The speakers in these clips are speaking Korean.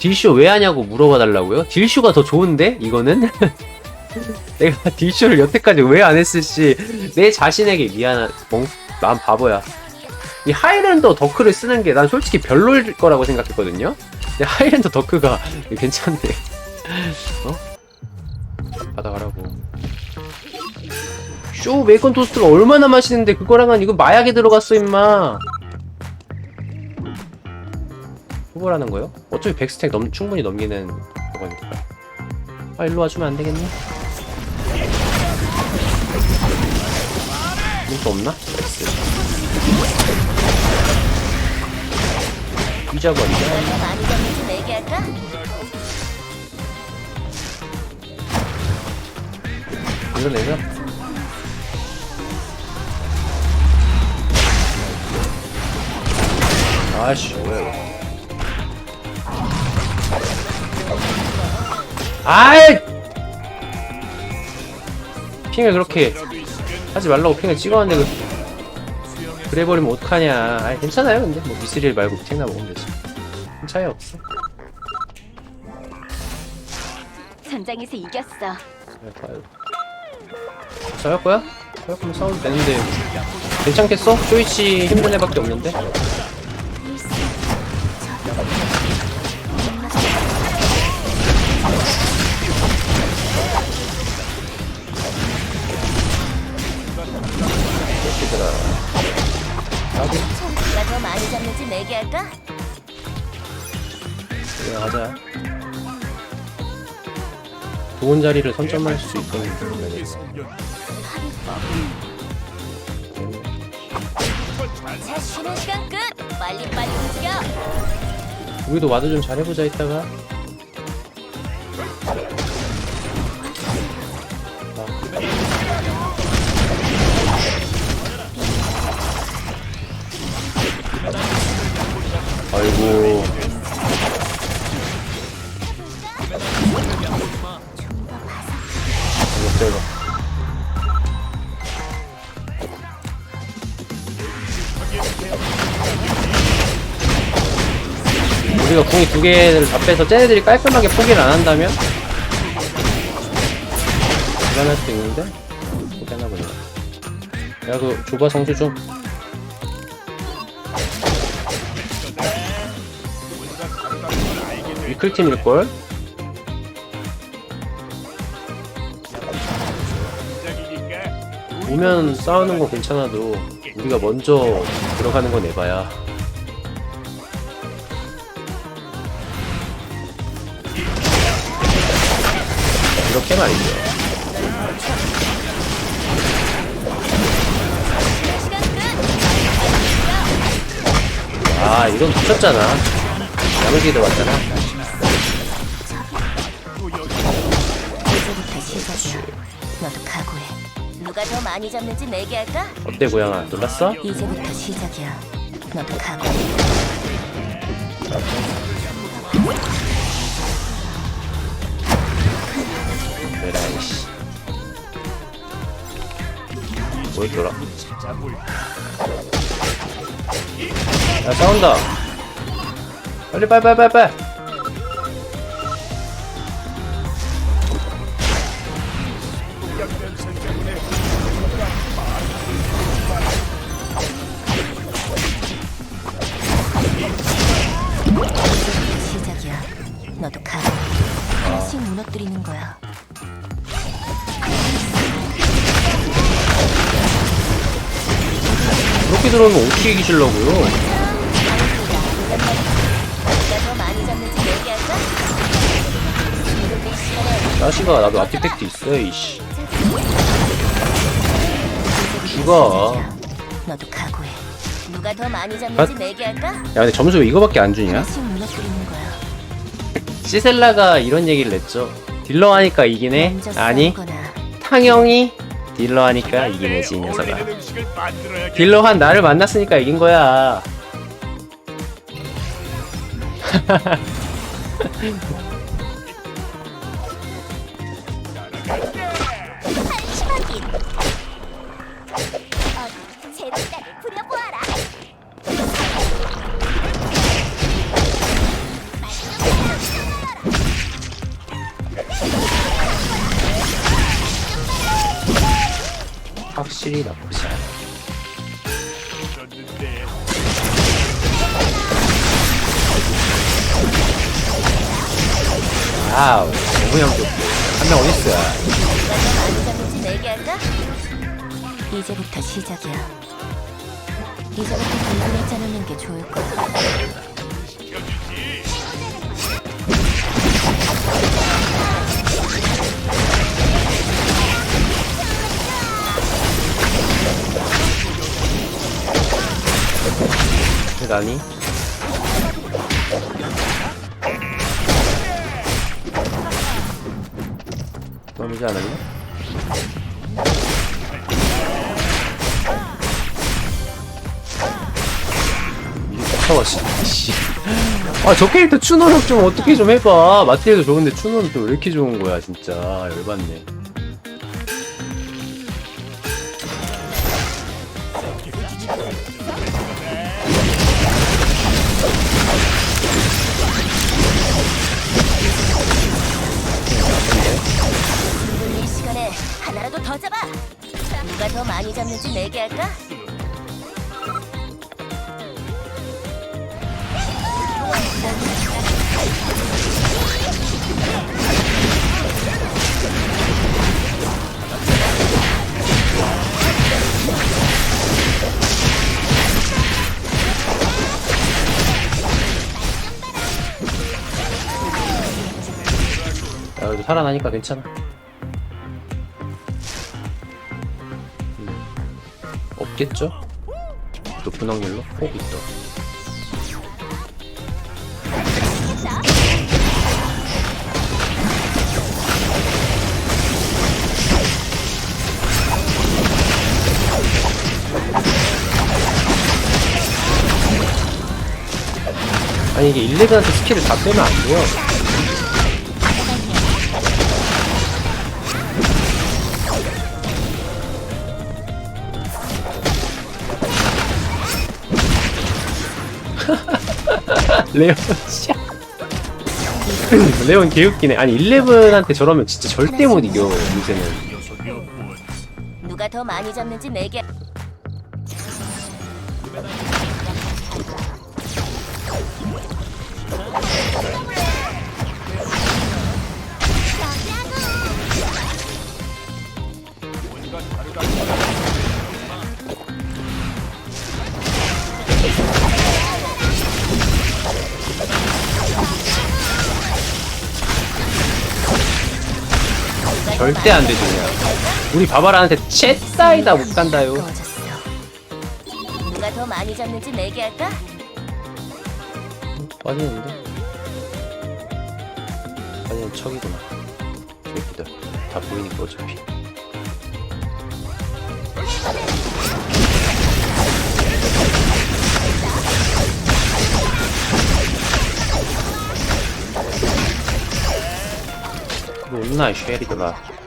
딜쇼 왜 하냐고 물어봐 달라고요? 딜쇼가 더 좋은데 이거는? 내가 딜쇼를 여태까지 왜 안 했을지 내 자신에게 미안한 멍, 난 바보야. 이 하이랜더 더크를 쓰는 게 난 솔직히 별로일 거라고 생각했거든요? 근데 하이랜더 더크가 괜찮네 어? 받아가라고. 쇼 베이컨 토스트가 얼마나 맛있는데 그거랑은 이거 마약에 들어갔어 임마 후보라는 거요? 어차피 100스택 넘, 충분히 넘기는 그거니까 아 일로 와주면 안 되겠니? 문도 없나? 나이스 내게 할까? 이거 내려 아씨 뭐야 아이 핑을 그렇게 하지 말라고 핑을 찍었는데 그 그래 버리면 어떡하냐 아 괜찮아요 근데 뭐 미스릴 말고 탱나 먹으면 되지 큰 차이 없어 전장에서 이겼어. 아이고. 저럴 거야? 저럴 거면 싸워도 되는데 괜찮겠어? 쇼이치 힘든 애밖에 없는데 얘들아 나도 누가 더 많이 잡는지 내게 할까? 그래 가자 좋은 자리를 선점할 수 그러면 자 쉬는 시간 끝. 빨리 빨리 움직여. 우리도 와도 좀 잘해보자 이따가 아이고 이거 빼봐 우리가 궁이 두 개를 다 빼서 쟤네들이 깔끔하게 포기를 안 한다면? 불안할 수도 있는데? 포기하나 보네. 야그 줘봐 성주 좀 위클팀일걸? 오면 싸우는 거 괜찮아도 우리가 먼저 들어가는 건 에바야 이렇게 말이죠. 아, 이건 붙였잖아. 야무지게 왔잖아. 너도 각오해. 누가 더 많이 잡는지 내게 할까? 어때, 고양아? 놀랐어? 이제부터 시작이야. 너도 각오해. 에라이씨. 뭘 돌아? 야, 싸운다. 빨리, 빨리, 빨리, 빨리, 빨리. 너도 각오해. 하나씩 무너뜨리는 거야. 그렇게 들어오면 어떻게 많이 잡는지 할까? 자식아, 나도 아티팩트 있어, 이씨. 죽어. 너도 각오해. 누가 더 많이 잡는지 내게 할까? 야, 근데 점수 왜 이거밖에 안 주냐? 하나씩 무너뜨리는. 시셀라가 이런 얘기를 냈죠. 딜러 하니까 이기네? 아니, 탕형이 딜러 하니까 이기네지, 이 녀석아. 딜러 한 나를 만났으니까 이긴 거야. 확실히 나쁘지 않아. 아우, 너무 양좋고. 한명 어딨어? 이제부터 시작이야. 이제부터 동선을 짜놓는 게 좋을 거야. 대단히. 넘이지? 이게 쫓아와, 씨. 아, 저 캐릭터 추노력 좀 어떻게 좀 해봐. 마티에도 좋은데 추노는 또 왜 이렇게 좋은 거야, 진짜. 열받네. 하나라도 더 잡아. 누가 더 많이 잡는지 내기할까? 야, 그래도 살아나니까 괜찮아. 없겠죠? 높은 확률로? 어, 있다. 아니 이게 11한테 스킬을 다 빼면 안 돼요. 레온 씨. 레온 개웃기네. 아니 11한테 저러면 진짜 절대 못 이겨 요새는. 누가 더 많이 잡는지 내기. 절대 안 되죠 그냥. 우리 바바라한테 챗 사이다 못 간다요. 꺼졌어. 누가 더 많이 잡는지 내기할까? 빠지는데? 빠지는 척이구나. 새끼들 다 보이니까 어차피. 존나 쉐리더라.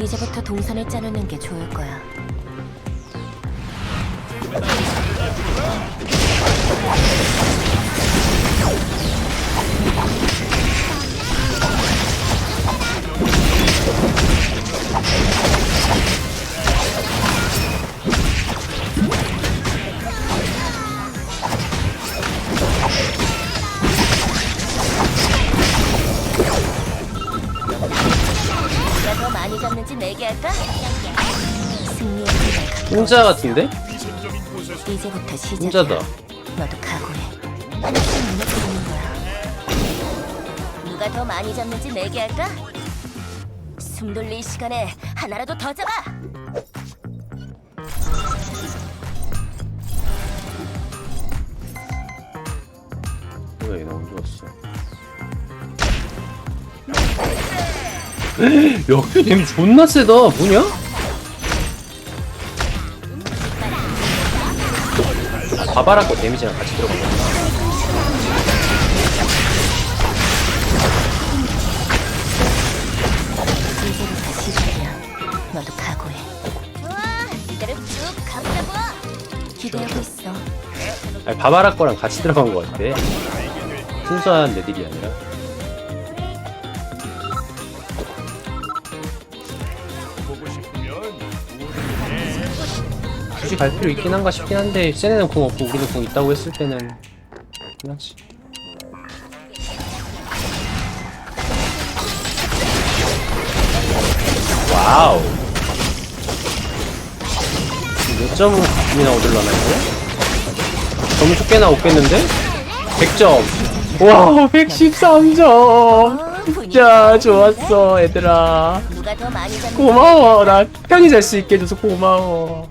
이제부터 동선을 짜놓는 게 좋을 거야. 잡는지 내기할까? 승리의 힘을 혼자 같은데? 이제부터 시작이야. 혼자다. 너도 각오해. 하나씩 무너뜨리는 거야. 누가 더 많이 잡는지 내기할까? 숨 돌릴 시간에 하나라도 더 잡아. 뭐야 얘 너무 좋았어. 야, 걔 데미 존나 세다. 뭐냐? 바바라 거 데미지랑 같이 들어간 거야. 이제부터 시작이야. 너도 각오해. 좋아, 이대로 쭉 가보자고. 기대하고 있어. 아니, 바바라 거랑 같이 들어간 거 같아. 순수한 레딜이 아니라. 굳이 갈 필요 있긴 한가 싶긴 한데 쟤네는 공 없고 우리는 공 있다고 했을 때는 그렇지. 와우. 몇 점이나 얻을라나 이거? 점수 꽤나 얻겠는데? 100점. 와 113점 어, 분위기 자 좋았어 얘들아. 누가 더 많이 잡는 고마워. 나 편히 잘 수 있게 해줘서 고마워